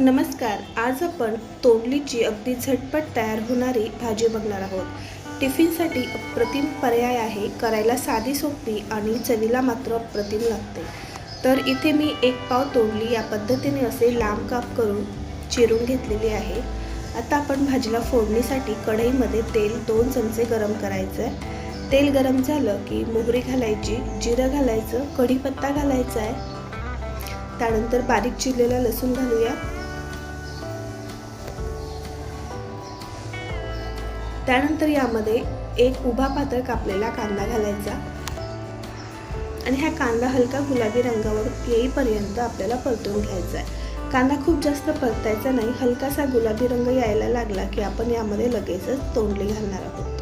नमस्कार आज आपण तोंडलीची अगदी झटपट तयार होणारी भाजी बघणार आहोत. टिफिनसाठी अप्रतिम पर्याय आहे करायला साधी सोपी आणि चवीला मात्र अप्रतिम लागते. तर इथे मी एक पाव तोंडली या पद्धतीने असे लांब काप करून चिरून घेतलेली आहे. आता आपण भाजीला फोडणीसाठी कढईमध्ये तेल दोन चमचे गरम करायचं आहे तेल गरम झालं की मोहरी घालायची जिरं घालायचं कढीपत्ता घालायचा आहे त्यानंतर बारीक चिरलेला लसूण घालूया. त्यानंतर यामध्ये एक उभा पातळ कापलेला कांदा घालायचा. आणि हा कांदा हलका गुलाबी रंगावर येईपर्यंत आपल्याला परतून घ्यायचा आहे. कांदा खूप जास्त परतायचा नाही हलकासा गुलाबी रंग यायला लागला की आपण यामध्ये लगेचच तोंडली घालणार आहोत.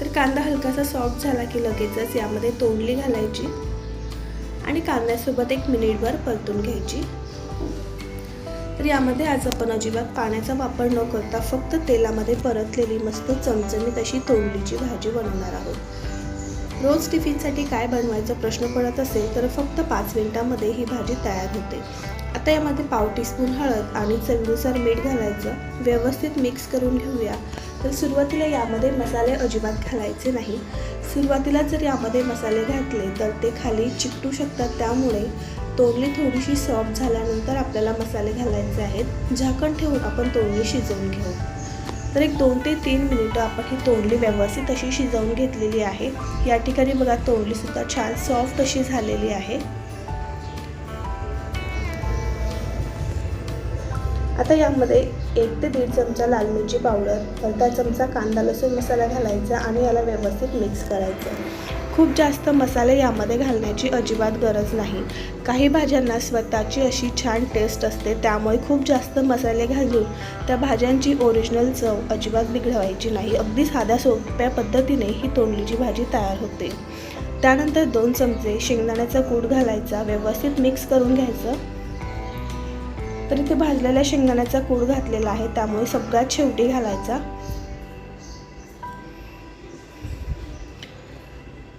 तर कांदा हलकासा सॉफ्ट झाला की लगेचच यामध्ये तोंडली घालायची आणि कांद्यासोबत एक मिनिटभर परतून घ्यायची. तर यामध्ये आज आपण अजिबात पाण्याचा वापर न करता फक्त तेलामध्ये परतलेली मस्त चमचमीत अशी तोंडलीची भाजी बनवणार आहोत. रोज टिफिनसाठी काय बनवायचा प्रश्न पडत असेल तर फक्त पाच मिनिटामध्ये ही भाजी तयार होते. आता यामध्ये पाव टीस्पून हळद आणि चवीनुसार मीठ घालायचं. व्यवस्थित मिक्स करून घेऊया. तर सुरुवातीला यामध्ये मसाले अजिबात घालायचे नाही. सुरुवातीला जर यामध्ये मसाले घातले तर ते खाली चिकटू शकतात. त्यामुळे तोंडली थोडीशी सॉफ्ट झाल्यानंतर आपल्याला मसाले घालायचे आहेत. झाकण ठेवून आपण तोंडली शिजवून घेऊ. तर एक दोन ते तीन मिनिटं आपण ही तोंडली व्यवस्थित अशी शिजवून घेतलेली आहे. या ठिकाणी बघा तोंडलीसुद्धा छान सॉफ्ट अशी झालेली आहे. आता यामध्ये एक ते दीड चमचा लाल मिरची पावडर अर्धा चमचा कांदा लसूण मसाला घालायचा आणि याला व्यवस्थित मिक्स करायचं. खूप जास्त मसाले यामध्ये घालण्याची अजिबात गरज नाही. काही भाज्यांना स्वतःची अशी छान टेस्ट असते त्यामुळे खूप जास्त मसाले घालून त्या भाज्यांची ओरिजिनल चव अजिबात बिघडवायची नाही. अगदी साध्या सोप्या पद्धतीने ही तोंडलीची भाजी तयार होते. त्यानंतर दोन चमचे शेंगदाण्याचा कूट घालायचा व्यवस्थित मिक्स करून घ्यायचं. तर इथे भाजलेल्या शेंगदाण्याचा कूट घातलेला आहे त्यामुळे सगळ्यात शेवटी घालायचा.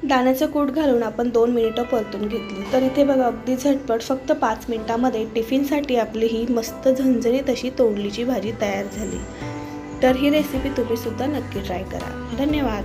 दाण्याचं कूट घालून आपण दोन मिनिटं परतून घेतली. तर इथे बघा अगदी झटपट फक्त पाच मिनिटामध्ये टिफिनसाठी आपली ही मस्त झणझणीत अशी तोंडलीची भाजी तयार झाली. तर ही रेसिपी तुम्हीसुद्धा नक्की ट्राय करा. धन्यवाद.